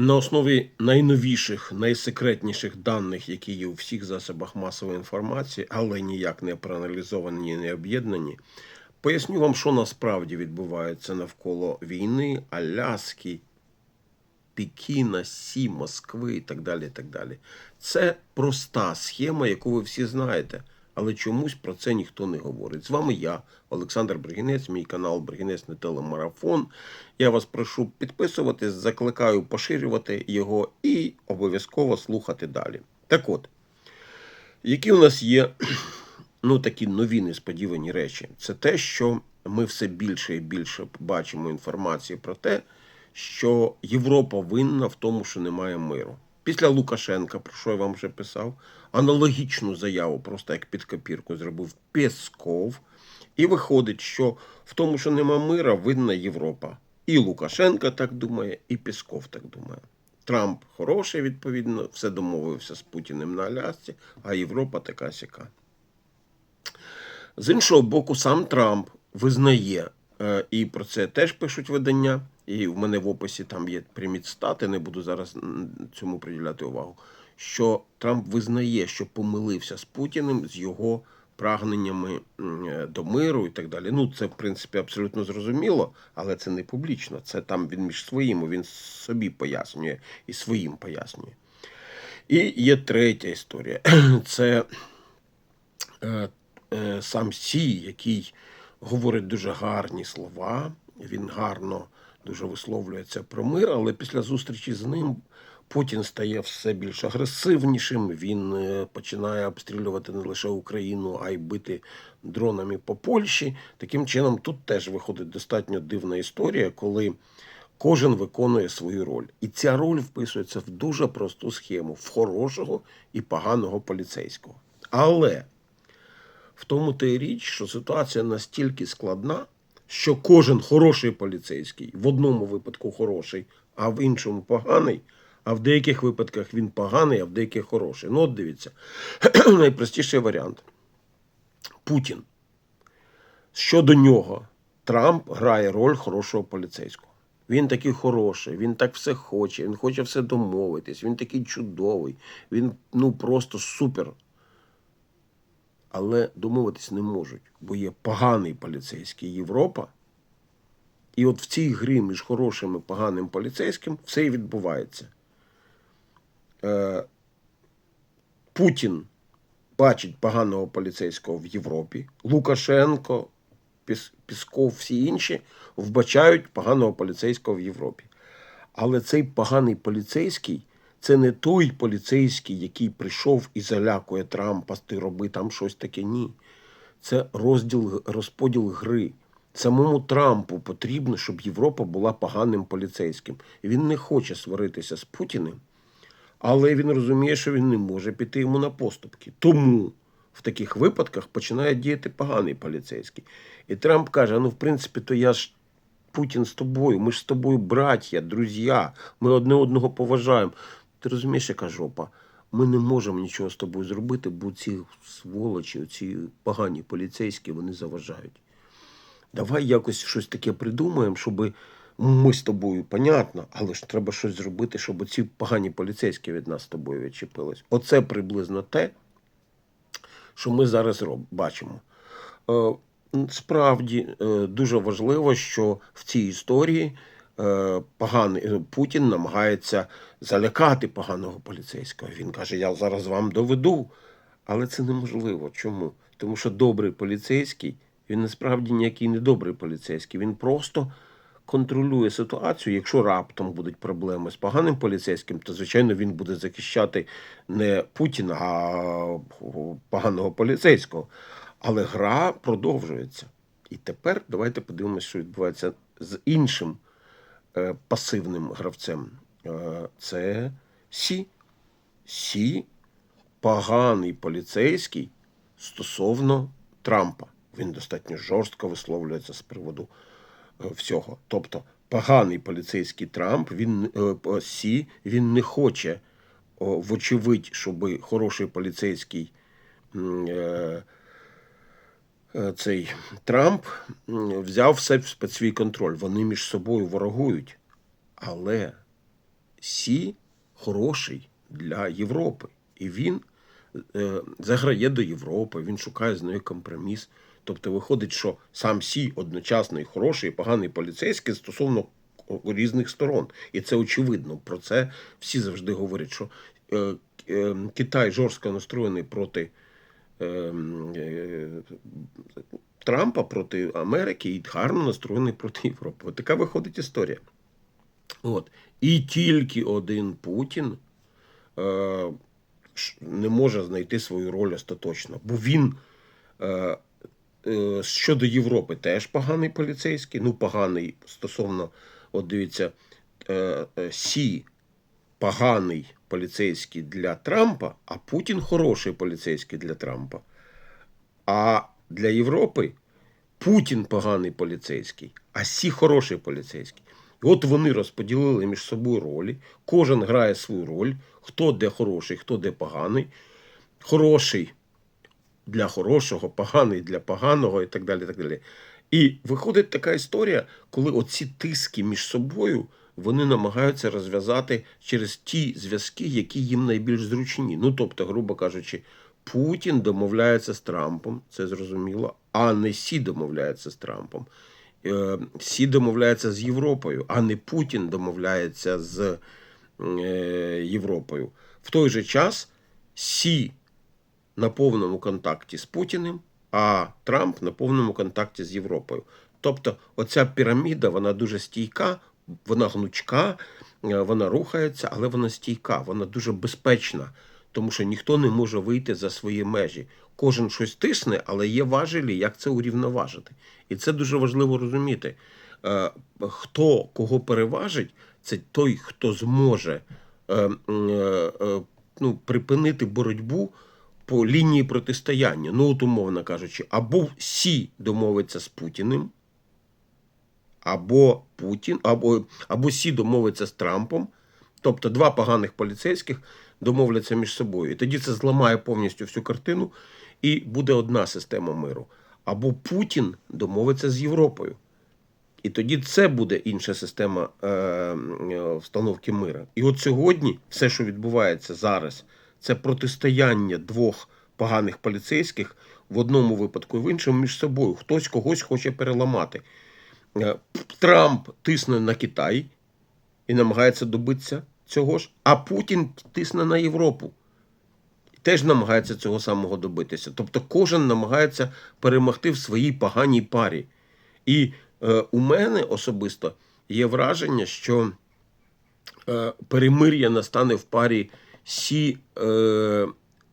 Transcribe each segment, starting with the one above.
На основі найновіших, найсекретніших даних, які є у всіх засобах масової інформації, але ніяк не проаналізовані не об'єднані, поясню вам, що насправді відбувається навколо війни, Аляски, Пекіна, Сі, Москви і так далі. і так далі. Це проста схема, яку ви всі знаєте, але чомусь про це ніхто не говорить. З вами я, Олександр Бригінець, мій канал Бригінець не телемарафон. Я вас прошу підписуватись, закликаю поширювати його і обов'язково слухати далі. Так от, які у нас є ну, такі нові несподівані речі? Це те, що ми все більше і більше бачимо інформації про те, що Європа винна в тому, що немає миру. Після Лукашенка, про що я вам вже писав, аналогічну заяву, просто як під копірку, зробив Песков. І виходить, що в тому, що нема мира, винна Європа. І Лукашенко так думає, і Песков так думає. Трамп хороший, відповідно, все домовився з Путіним на Алясці, а Європа така сяка. З іншого боку, сам Трамп визнає, е, і про це теж пишуть видання, і в мене в описі там є прямі цитати, не буду зараз цьому приділяти увагу. Що Трамп визнає, що помилився з Путіним з його прагненнями е, до миру і так далі. Ну, це в принципі абсолютно зрозуміло, але це не публічно. Це там він між своїми, він собі пояснює і своїм пояснює. І є третя історія. Це е, е, сам Сі, який говорить дуже гарні слова. Він гарно дуже висловлюється про мир, але після зустрічі з ним Путін стає все більш агресивнішим. Він е, починає обстрілювати не лише Україну, а й бити дронами по Польщі. Таким чином, тут теж виходить достатньо дивна історія, коли кожен виконує свою роль. І ця роль вписується в дуже просту схему в хорошого і поганого поліцейського. Але в тому та й річ, що ситуація настільки складна, що кожен хороший поліцейський в одному випадку хороший, а в іншому поганий. А в деяких випадках він поганий, а в деяких хороший. Ну, от дивіться, найпростіший варіант. Путін. Щодо нього, Трамп грає роль хорошого поліцейського. Він такий хороший, він так все хоче, він хоче все домовитись, він такий чудовий, він ну просто супер. Але домовитись не можуть, бо є поганий поліцейський Європа. І от в цій грі між хорошим і поганим поліцейським все і відбувається. Е, Путін бачить поганого поліцейського в Європі. Лукашенко, Піс- Пісков, всі інші вбачають поганого поліцейського в Європі. Але цей поганий поліцейський це не той поліцейський, який прийшов і залякує Трампа, ти роби там щось таке. Ні. Це розділ, розподіл гри. Самому Трампу потрібно, щоб Європа була поганим поліцейським. Він не хоче сваритися з Путіним, але він розуміє, що він не може піти йому на поступки. Тому в таких випадках починає діяти поганий поліцейський. І Трамп каже: ну, в принципі, то я ж Путін з тобою, ми ж з тобою браття, друзі, ми одне одного поважаємо. Ти розумієш, яка жопа? Ми не можемо нічого з тобою зробити, бо ці сволочі, ці погані поліцейські, вони заважають. Давай якось щось таке придумаємо, щоб ми з тобою, понятно, але ж треба щось зробити, щоб ці погані поліцейські від нас з тобою відчепились. Оце приблизно те, що ми зараз бачимо. Е, Справді е, дуже важливо, що в цій історії поганий е, Путін намагається залякати поганого поліцейського. Він каже: Я зараз вам доведу. Але це неможливо. Чому? Тому що добрий поліцейський, він насправді ніякий не добрий поліцейський. Він просто контролює ситуацію. Якщо раптом будуть проблеми з поганим поліцейським, то звичайно він буде захищати не Путіна, а поганого поліцейського. Але гра продовжується. І тепер давайте подивимося, що відбувається з іншим е, пасивним гравцем. Е, це Сі. Сі поганий поліцейський стосовно Трампа. Він достатньо жорстко висловлюється з приводу е, всього. Тобто, поганий поліцейський Трамп, він е, е, Сі, він не хоче, вочевидь, щоб хороший поліцейський е, е, цей Трамп взяв все під свій контроль. Вони між собою ворогують. Але Сі хороший для Європи. І він е, заграє до Європи, він шукає з нею компроміс. Тобто виходить, що сам Сі одночасно і хороший, і поганий поліцейський стосовно різних сторон. І це очевидно. Про це всі завжди говорять, що е, е, Китай жорстко настроєний проти е, е, Трампа, проти Америки і гарно настроєний проти Європи. Така виходить історія. От. І тільки один Путін е, не може знайти свою роль остаточно, бо він е, е, щодо Європи теж поганий поліцейський, ну поганий стосовно, от дивіться, е, е, Сі поганий поліцейський для Трампа, а Путін хороший поліцейський для Трампа. А для Європи Путін поганий поліцейський, а Сі хороший поліцейський. І от вони розподілили між собою ролі, кожен грає свою роль, хто де хороший, хто де поганий. Хороший для хорошого, поганий для поганого і так далі. І, так далі. і виходить така історія, коли оці тиски між собою вони намагаються розв'язати через ті зв'язки, які їм найбільш зручні. Ну, тобто, грубо кажучи, Путін домовляється з Трампом, це зрозуміло, а не Сі домовляється з Трампом. Е, Сі домовляється з Європою, а не Путін домовляється з е, Європою. В той же час Сі на повному контакті з Путіним, а Трамп на повному контакті з Європою. Тобто, оця піраміда, вона дуже стійка, вона гнучка, е, вона рухається, але вона стійка, вона дуже безпечна, тому що ніхто не може вийти за свої межі. Кожен щось тисне, але є важелі, як це урівноважити. І це дуже важливо розуміти. Е, Хто кого переважить, це той, хто зможе е, ну, припинити боротьбу по лінії протистояння. Ну, от умовно кажучи, або Сі домовиться з Путіним, або Путін, або, або Сі домовиться з Трампом. Тобто два поганих поліцейських домовляться між собою. І тоді це зламає повністю всю картину, і буде одна система миру. Або Путін домовиться з Європою. І тоді це буде інша система е, встановки мира. І от сьогодні все, що відбувається зараз, це протистояння двох поганих поліцейських в одному випадку і в іншому між собою. Хтось когось хоче переламати. Е, Трамп тисне на Китай і намагається добитися цього ж, а Путін тисне на Європу. Теж намагається цього самого добитися. Тобто кожен намагається перемогти в своїй поганій парі. І е, у мене особисто є враження, що е, перемир'я настане в парі Сі е,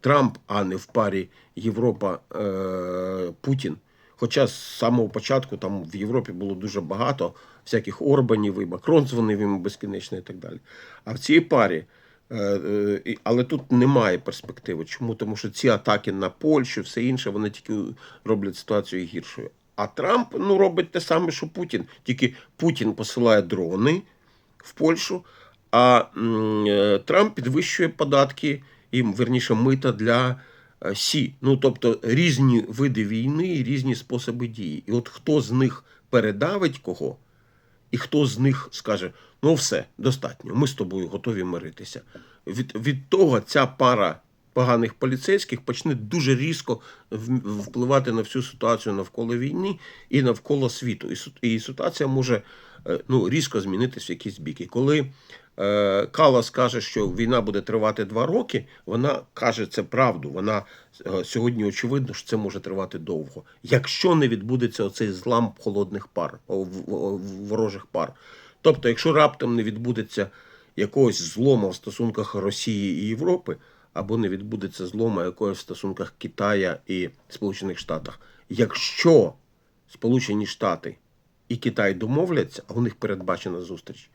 Трамп, а не в парі Європа е, Путін. Хоча з самого початку там в Європі було дуже багато всяких Орбанів, і Макрон дзвонив йому безкінечно і так далі. А в цій парі, е, е, але тут немає перспективи. Чому? Тому що ці атаки на Польщу, все інше, вони тільки роблять ситуацію гіршою. А Трамп ну, робить те саме, що Путін. Тільки Путін посилає дрони в Польщу, а е, Трамп підвищує податки, і, верніше, мита для Сі. Ну, тобто різні види війни і різні способи дії. І от хто з них передавить кого, і хто з них скаже: ну все, достатньо, ми з тобою готові миритися. Від, від того ця пара поганих поліцейських почне дуже різко впливати на всю ситуацію навколо війни і навколо світу. І, ситуація може е, ну, різко змінитися в якийсь бік. І коли е, Калас каже, що війна буде тривати два роки, вона каже це правду. Вона е, сьогодні очевидно, що це може тривати довго. Якщо не відбудеться оцей злам холодних пар, ворожих пар. Тобто, якщо раптом не відбудеться якогось злому в стосунках Росії і Європи, або не відбудеться злома якогось в стосунках Китая і Сполучених Штатах, якщо Сполучені Штати і Китай домовляться, а у них передбачена зустріч,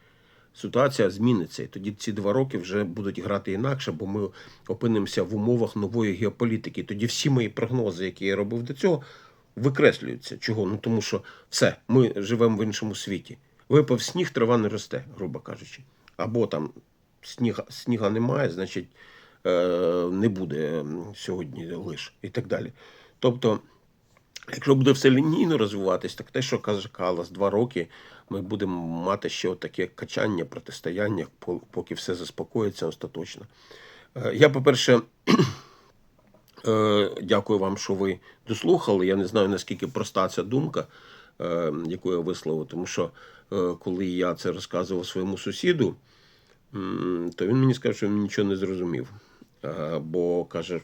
ситуація зміниться. І тоді ці два роки вже будуть грати інакше, бо ми опинимося в умовах нової геополітики. Тоді всі мої прогнози, які я робив до цього, викреслюються. Чого? Ну тому що все, ми живемо в іншому світі. Випав сніг, трава не росте, грубо кажучи. Або там сніга, сніга немає, значить не буде сьогодні лиш і так далі. Тобто, якщо буде все лінійно розвиватись, так те, що каже Калас, два роки ми будемо мати ще таке качання, протистояння, поки все заспокоїться остаточно. Е, Я, по-перше, е, дякую вам, що ви дослухали. Я не знаю, наскільки проста ця думка, е, яку я висловив, тому що е, коли я це розказував своєму сусіду, то він мені сказав, що він нічого не зрозумів. Е, Бо каже,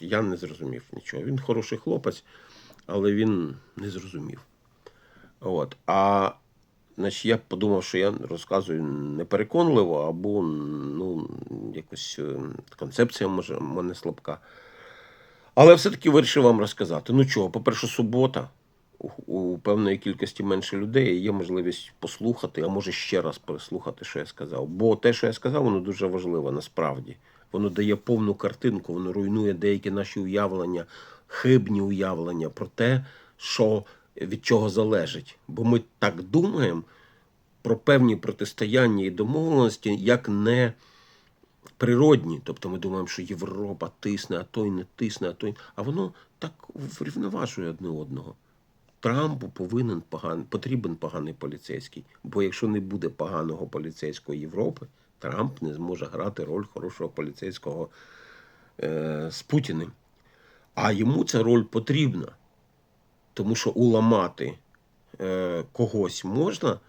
я не зрозумів нічого. Він хороший хлопець, але він не зрозумів. От. А значить, я подумав, що я розказую непереконливо, або ну, якось е, концепція може в мене слабка. Але все-таки вирішив вам розказати. Ну чого, по-перше, субота. У, певної кількості менше людей є можливість послухати, а може ще раз переслухати, що я сказав. Бо те, що я сказав, воно дуже важливо насправді. Воно дає повну картинку, воно руйнує деякі наші уявлення, хибні уявлення про те, що від чого залежить. Бо ми так думаємо про певні протистояння і домовленості, як не природні. Тобто ми думаємо, що Європа тисне, а той не тисне, а той. А воно так врівноважує одне одного. Трампу повинен поган... потрібен поганий поліцейський. Бо якщо не буде поганого поліцейського Європи, Трамп не зможе грати роль хорошого поліцейського е... з Путіним. А йому ця роль потрібна. Тому що уламати е... когось можна.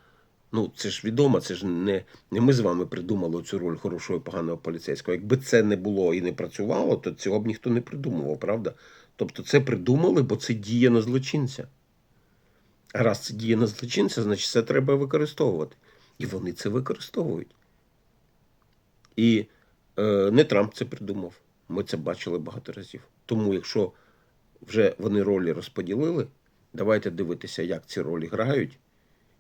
Ну, це ж відомо, це ж не, не ми з вами придумали цю роль хорошого і поганого поліцейського. Якби це не було і не працювало, то цього б ніхто не придумував, правда? Тобто це придумали, бо це діє на злочинця. А раз це діє на злочинця, значить це треба використовувати. І вони це використовують. І е, не Трамп це придумав. Ми це бачили багато разів. Тому, якщо вже вони ролі розподілили, давайте дивитися, як ці ролі грають,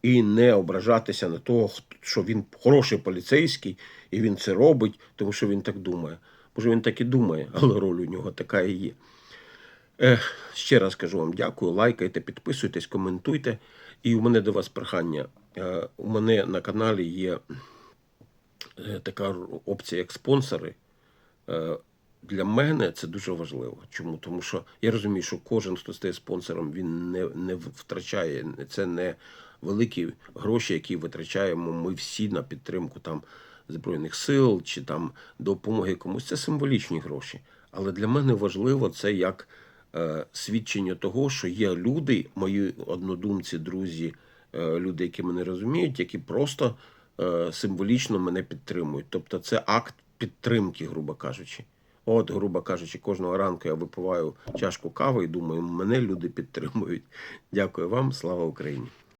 і не ображатися на того, що він хороший поліцейський, і він це робить, тому що він так думає. Може, він так і думає, але роль у нього така і є. Ех, ще раз кажу вам дякую, лайкайте, підписуйтесь, коментуйте. І у мене до вас прохання. Е, У мене на каналі є е, така опція, як спонсори. Е, Для мене це дуже важливо. Чому? Тому що я розумію, що кожен, хто стає спонсором, він не, не втрачає. Це не великі гроші, які витрачаємо ми всі на підтримку там Збройних сил чи там допомоги комусь. Це символічні гроші. Але для мене важливо це як е, свідчення того, що є люди, мої однодумці, друзі, е, люди, які мене розуміють, які просто е, символічно мене підтримують. Тобто це акт підтримки, грубо кажучи. От, грубо кажучи, кожного ранку я випиваю чашку кави і думаю, мене люди підтримують. Дякую вам, слава Україні!